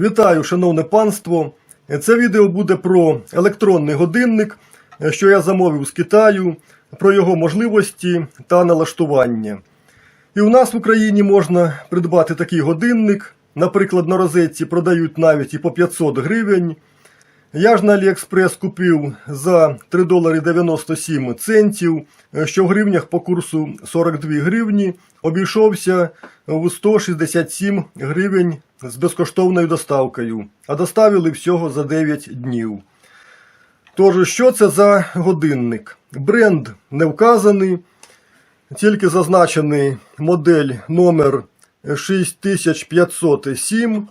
Вітаю, шановне панство. Це відео буде про електронний годинник, що я замовив з Китаю, про його можливості та налаштування. І у нас в Україні можна придбати такий годинник. Наприклад, на розетці продають навіть і по 500 гривень. Я ж на AliExpress купив за 3 долари 97 центів, що в гривнях по курсу 42 гривні обійшовся в 167 гривень з безкоштовною доставкою, а доставили всього за 9 днів. Тож, що це за годинник? Бренд не вказаний, тільки зазначений модель номер 6507.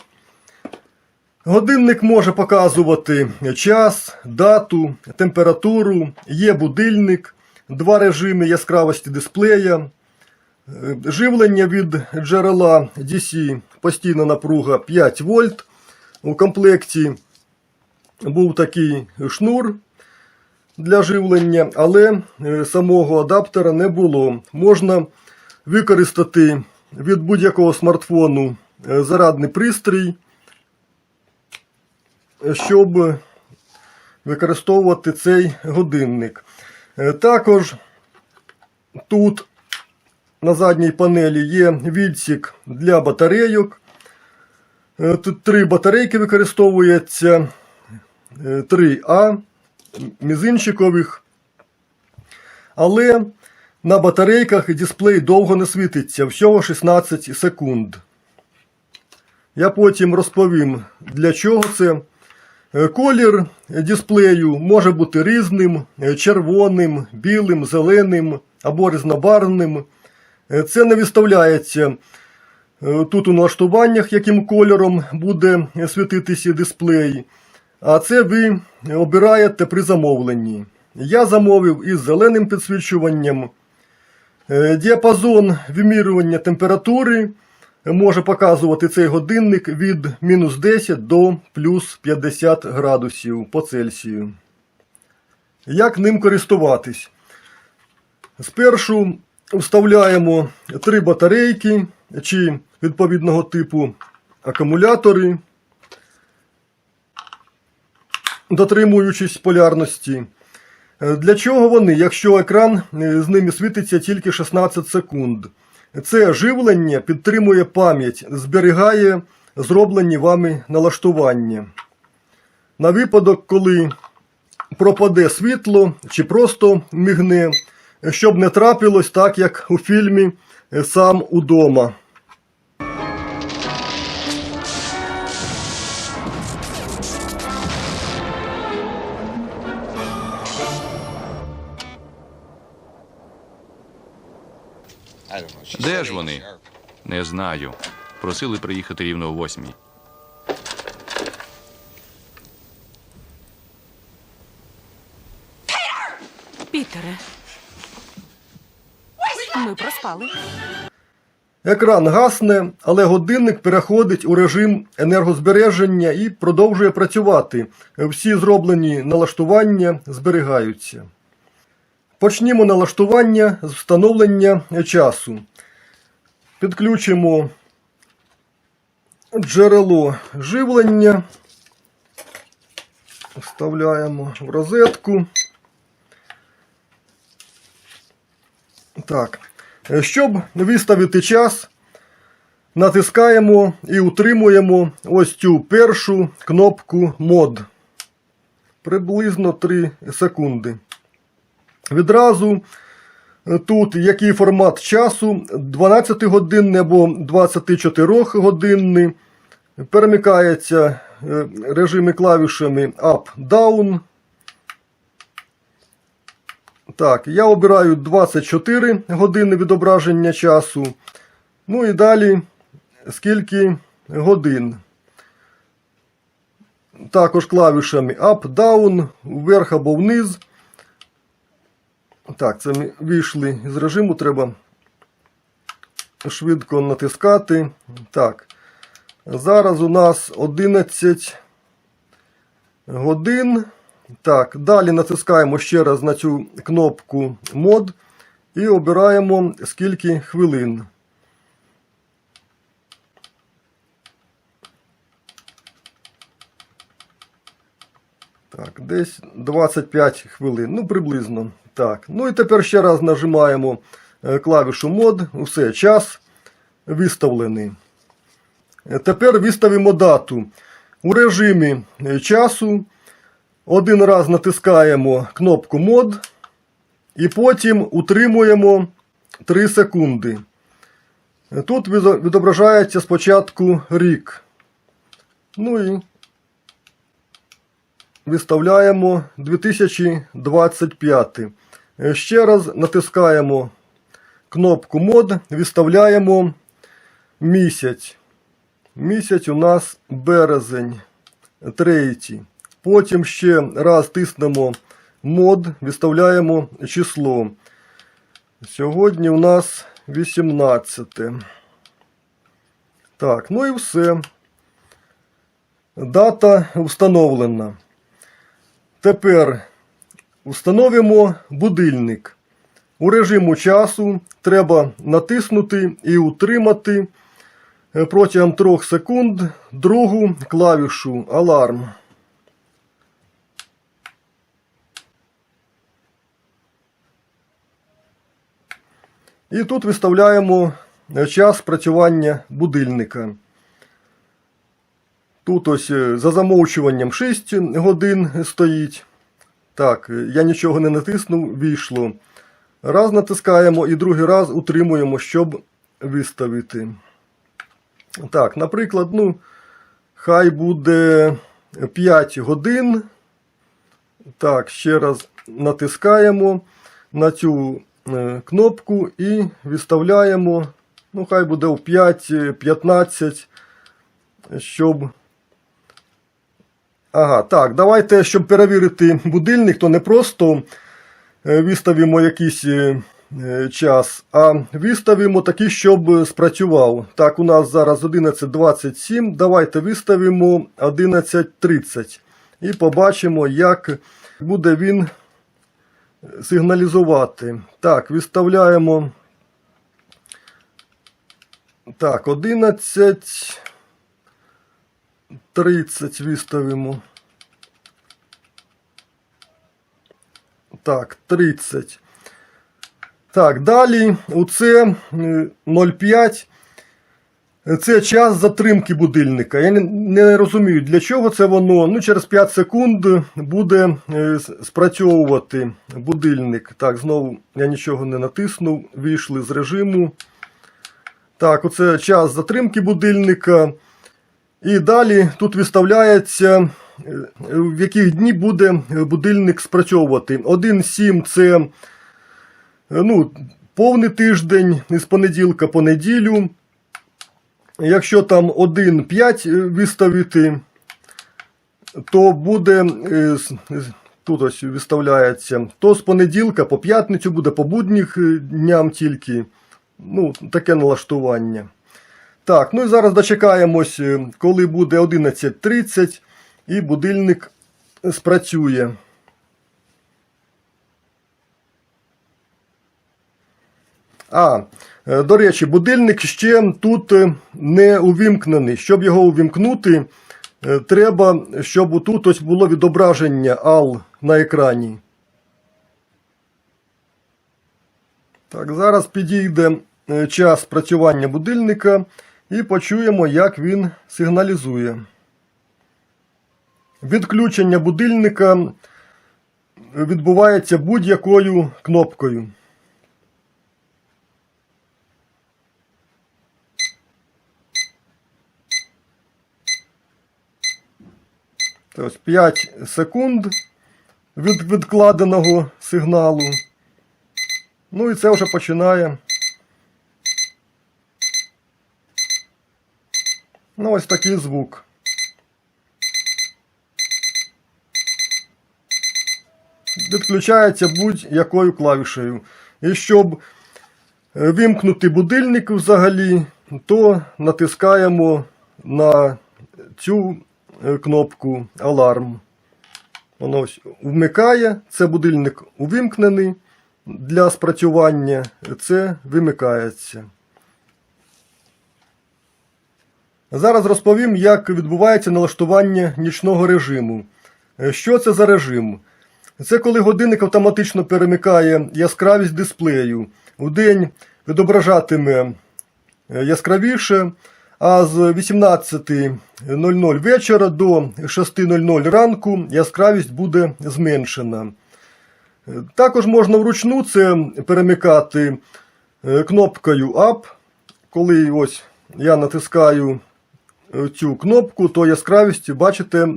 Годинник може показувати час, дату, температуру, є будильник, два режими яскравості дисплея, живлення від джерела DC постійна напруга 5 вольт. У комплекті був такий шнур для живлення, але е, самого адаптера не було. Можна використати від будь-якого смартфону е, зарядний пристрій щоб використовувати цей годинник. Е, Також тут на задній панелі є відсік для батарейок. Е, Тут три батарейки використовується 3А мізинчикових. Але на батарейках дисплей довго не світиться, всього 16 секунд. Я потім розповім, для чого це. Е, Колір дисплею може бути різним, е, червоним, білим, зеленим або різнобарвним. Е, Це не виставляється е, тут у налаштуваннях, яким кольором буде світитися дисплей. А це ви обираєте при замовленні. Я замовив із зеленим підсвічуванням. Е, Діапазон вимірювання температури може показувати цей годинник від мінус 10 до плюс 50 градусів по Цельсію. Як ним користуватись? Спершу вставляємо три батарейки чи відповідного типу акумулятори, дотримуючись полярності. Е, Для чого вони, якщо екран е, з ними світиться тільки 16 секунд? Це живлення підтримує пам'ять, зберігає зроблені вами налаштування. На випадок, коли пропаде світло чи просто мигне, щоб не трапилось так, як у фільмі Сам удома. Де ж вони? Не знаю. Просили приїхати рівно о восьмій. Пітере. Ми проспали. Екран гасне, але годинник переходить у режим енергозбереження і продовжує працювати. Всі зроблені налаштування зберігаються. Почнімо налаштування з встановлення часу. Підключимо джерело живлення. Вставляємо в розетку. Так. Щоб виставити час, натискаємо і утримуємо ось цю першу кнопку мод. Приблизно 3 секунди. Відразу тут який формат часу 12 годинний або 24 годинний. Перемикається е, режими клавішами Up-Down. Так, я обираю 24 години відображення часу. Ну і далі скільки годин. Також клавішами Up, Down, вверх або вниз. Так, це ми вийшли з режиму, треба швидко натискати. Так. Зараз у нас 11 годин. Так, далі натискаємо ще раз на цю кнопку мод і обираємо скільки хвилин. Так, десь 25 хвилин, ну приблизно. Так. Ну і тепер ще раз нажимаємо е, клавішу мод. Усе, час виставлений. Е, Тепер виставимо дату. У режимі е, часу один раз натискаємо кнопку мод і потім утримуємо 3 секунди. Тут відображається спочатку рік. Ну і виставляємо 2025. Е, Ще раз натискаємо кнопку мод, виставляємо місяць. Місяць у нас березень, третій. Потім ще раз тиснемо мод, виставляємо число. Сьогодні у нас 18. Так, ну і все. Дата встановлена. Тепер встановимо будильник. У режиму часу треба натиснути і утримати протягом 3 секунд другу клавішу Аларм. І тут виставляємо е, час працювання будильника. Тут ось е, за замовчуванням 6 годин стоїть. Так, е, я нічого не натиснув, війшло. Раз натискаємо і другий раз утримуємо, щоб виставити. Так, наприклад, ну, хай буде 5 годин. Так, ще раз натискаємо на цю кнопку і виставляємо, ну, хай буде в 5-15, щоб. Ага, так, давайте, щоб перевірити будильник, то не просто е, виставимо якийсь е, е, час, а виставимо такий, щоб спрацював. Так, у нас зараз 11.27. Давайте виставимо 11.30 і побачимо, як буде він сигналізувати. Так, виставляємо. Так, 11. 30 виставимо. Так, 30. Так, далі оце е, 0,5. Це час затримки будильника. Я не, розумію, для чого це воно. Ну, через 5 секунд буде е, спрацьовувати будильник. Так, знову я нічого не натиснув. Вийшли з режиму. Так, оце час затримки будильника. І далі тут виставляється, е, в яких дні буде будильник спрацьовувати. 1.7 це е, ну, повний тиждень з понеділка по неділю. Якщо там 1.5 виставити, то буде е, тут ось виставляється, то з понеділка по п'ятницю буде по будніх е, дням тільки. Ну, таке налаштування. Так, ну і зараз дочекаємось, е, коли буде 11.30 і будильник спрацює. А, е, до речі, будильник ще тут е, не увімкнений. Щоб його увімкнути, е, треба, щоб тут ось було відображення AL на екрані. Так, зараз підійде е, час працювання будильника і почуємо, як він сигналізує. Відключення будильника відбувається будь-якою кнопкою. Тобто 5 секунд від відкладеного сигналу. Ну і це вже починає. Ну, ось такий звук. Відключається будь-якою клавішею. І щоб е, вимкнути будильник взагалі, то натискаємо на цю кнопку Аларм. Воно ось вмикає, це будильник увімкнений для спрацювання, це вимикається. Зараз розповім, як відбувається налаштування нічного режиму. Е, Що це за режим? Це коли годинник автоматично перемикає яскравість дисплею. У день відображатиме е, яскравіше, а з 18.00 вечора до 6.00 ранку яскравість буде зменшена. Також можна вручну це перемикати е, кнопкою Up. Коли ось я натискаю е, цю кнопку, то яскравість, бачите,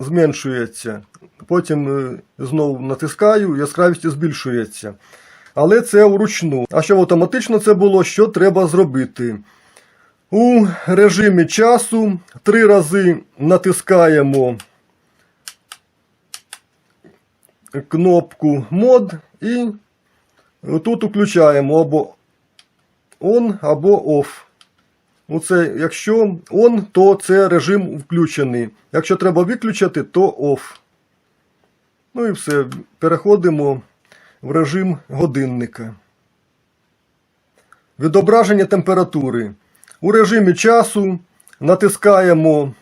зменшується. Потім е, знову натискаю, яскравість збільшується. Але це вручну. А щоб автоматично це було, що треба зробити? У режимі часу три рази натискаємо кнопку мод і тут включаємо або on, або off. Ну, це, якщо on, то це режим включений. Якщо треба виключити, то off. Ну і все. Переходимо в режим годинника. Відображення температури. У режимі часу натискаємо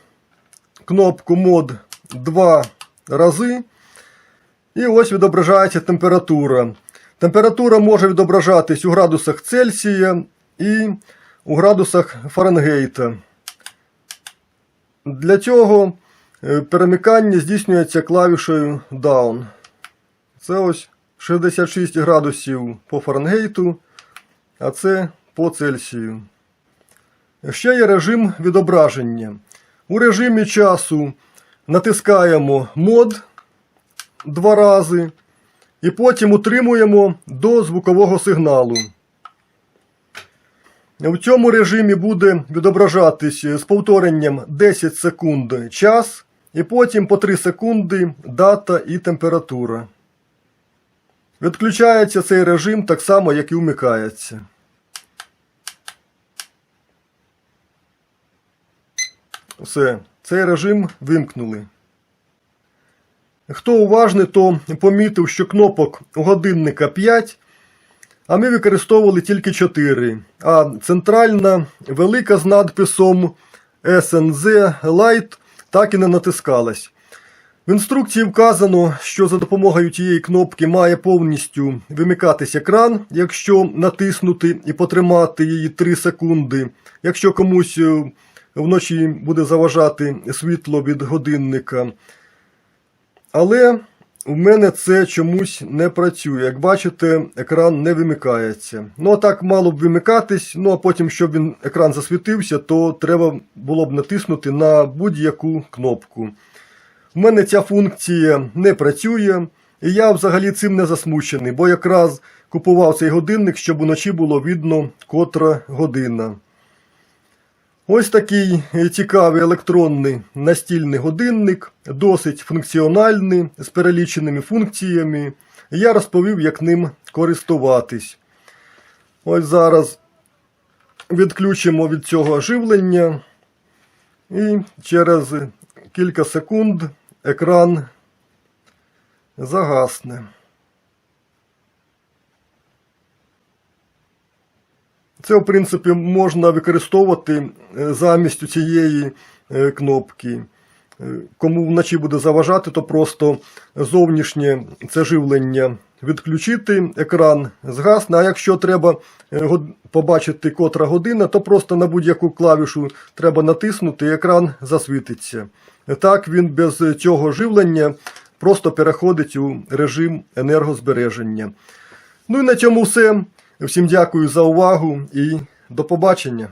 кнопку мод два рази. І ось відображається температура. Температура може відображатись у градусах Цельсія і у градусах Фаренгейта. Для цього е, перемикання здійснюється клавішею Down. Це ось 66 градусів по Фаренгейту, а це по Цельсію. Ще є режим відображення. У режимі часу натискаємо мод два рази і потім утримуємо до звукового сигналу. В цьому режимі буде відображатись з повторенням 10 секунд час, і потім по 3 секунди дата і температура. Відключається цей режим так само, як і вмикається. Все, цей режим вимкнули. Хто уважний, то помітив, що кнопок у годинника 5, а ми використовували тільки 4. А центральна велика з надписом SNZ Light так і не натискалась. В інструкції вказано, що за допомогою тієї кнопки має повністю вимикатись екран, якщо натиснути і потримати її 3 секунди. Якщо комусь вночі буде заважати світло від годинника. Але в мене це чомусь не працює. Як бачите, екран не вимикається. Ну, а так мало б вимикатись, ну а потім, щоб він екран засвітився, то треба було б натиснути на будь-яку кнопку. У мене ця функція не працює, і я взагалі цим не засмучений, бо якраз купував цей годинник, щоб уночі було видно котра година. Ось такий е, цікавий електронний настільний годинник, досить функціональний, з переліченими функціями. Я розповів, як ним користуватись. Ось зараз відключимо від цього живлення, і через кілька секунд екран загасне. Це, в принципі, можна використовувати е, замість цієї е, кнопки. Е, Кому вночі буде заважати, то просто зовнішнє це живлення відключити, екран згасне. А якщо треба побачити котра година, то просто на будь-яку клавішу треба натиснути і екран засвітиться. Так він без цього живлення просто переходить у режим енергозбереження. Ну і на цьому все. Всім дякую за увагу і до побачення.